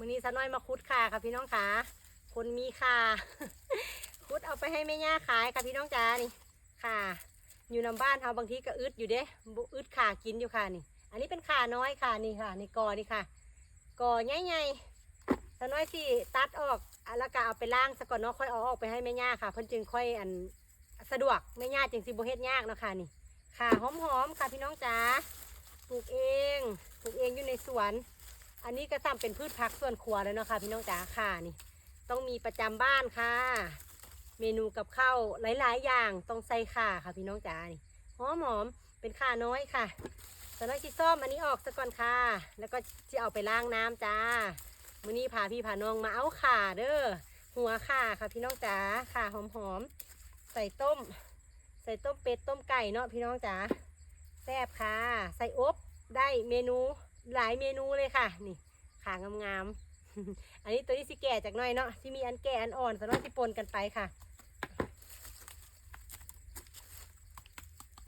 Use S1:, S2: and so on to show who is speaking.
S1: วันนี้สะน้อยมาคุดค่ะค่ะพี่น้องค่ะ คนมีค่ะ คุดเอาไปให้แม่ย่าขายค่ะพี่น้องจ๋านี่ค่ะ อยู่นำบ้านเขาบางทีก็อึดอยู่เด้อึดขากินอยู่ค่ะนี่ อันนี้เป็นขาน้อยค่ะนี่ค่ะนี่กอนี่ค่ะกอใหญ่ๆสะน้อยสิตัดออกอะแล้วก็เอาไปล้างซะก่อนเนาะค่อยเอาออกไปให้แม่ย่าค่ะเพิ่นจึงค่อยอันสะดวกแม่ย่าจึงสิบ่เฮ็ดยากเนาะค่ะนี่ค่ะหอมๆค่ะพี่น้องจ๋าปลูกเอง ปลูกเองอยู่ในสวน อันนี้ก็ทำเป็นพืชผักส่วนครัวแล้วเนาะค่ะ พี่น้องจ๋าค่ะนี่ ต้องมีประจำบ้านค่ะ เมนูกับข้าวหลาย ๆ อย่างต้องใส่ข่าค่ะ พี่น้องจ๋านี่หอมหอมเป็นข่าน้อยค่ะตอนนั้นชิซ่อมอันนี้ออกซะก่อนค่ะ แล้วก็จะเอาไปล้างน้ำจ้ามื้อนี้พาพี่พาน้องมาเอาข่าเด้อหัวข่าค่ะพี่น้องจ๋าข่าหอมๆใส่ต้ม ใส่ต้มเป็ดต้มไก่เนาะพี่น้องจ๋าแซ่บค่ะ ใส่อบได้เมนู หลายเมนูเลยค่ะ นี่ขางามๆอันนี้ตัวนี้สิแก่จากน้อยเนาะที่มีอันแก่อันอ่อนสำหรับที่ปนกันไปค่ะ